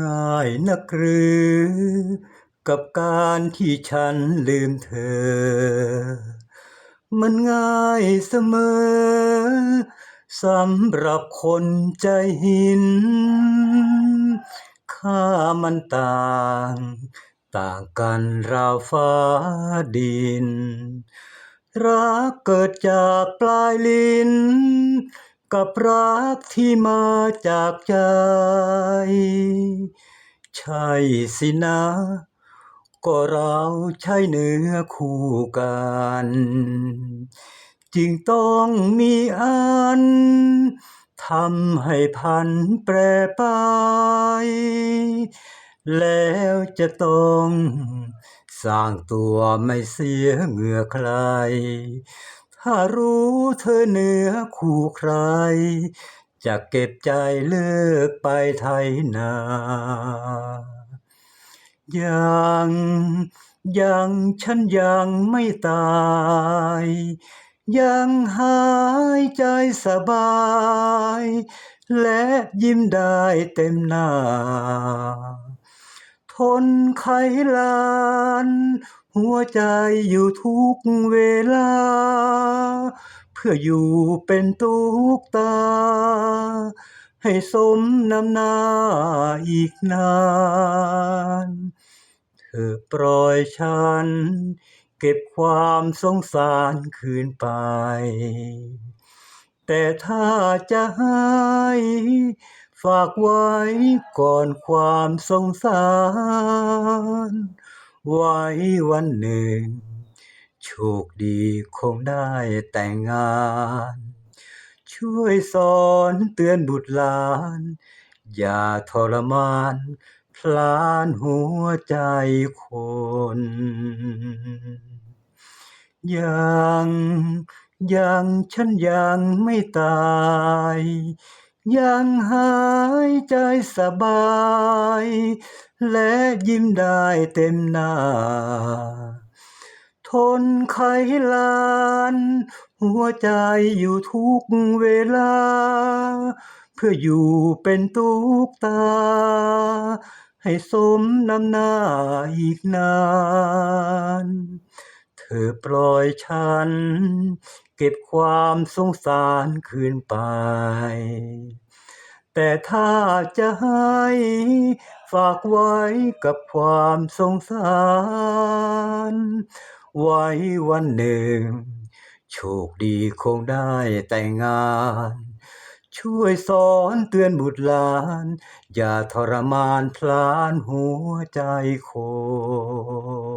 ง่ายนักหรือ กับการที่ฉันลืมเธอ มันง่ายเสมอสำหรับคนใจหิน ค่ามันต่าง ต่างกันราวฟ้าดิน รักเกิดจากปลายลิ้น กับรักที่มาจากใจ ใช่สินะ ก็เราใช่เนื้อคู่กัน จึงต้องมีอันทำให้พันแปรไป แล้วจะต้องสร้างตัวไม่เสียเหงื่อใคร ถ้ารู้เธอเหนือคู่ใคร จะเก็บใจเลิกไปไทยนา ยังยังฉันยังไม่ตาย ยังหายใจสบาย และยิ้มได้เต็มหน้า ทนไขลาน หัวใจอยู่ทุกเวลา เพื่ออยู่เป็นตุกตา ให้สมน้ำหน้าอีกนาน เธอปล่อยฉัน เก็บความสงสารคืนไป แต่ถ้าจะให้ฝากไว้ก่อนความสงสาร ไว้วันหนึ่ง โชคดีคงได้แต่งงาน ช่วยสอนเตือนบุตรหลาน อย่าทรมานพรานหัวใจคน ยังยังฉันยังไม่ตาย ยังหายใจสบาย และยิ้มได้เต็มหน้า ทนไขลาน หัวใจอยู่ทุกเวลา เพื่ออยู่เป็นตุกตา ให้สมน้ำหน้าอีกนาน เธอปล่อยฉัน เก็บความสงสารคืนไป แต่ถ้าจะให้ฝากไว้กับความสงสาร ไว้วันหนึ่ง โชคดีคงได้แต่งงาน ช่วยสอนเตือนบุตรหลาน อย่าทรมานพรานหัวใจคน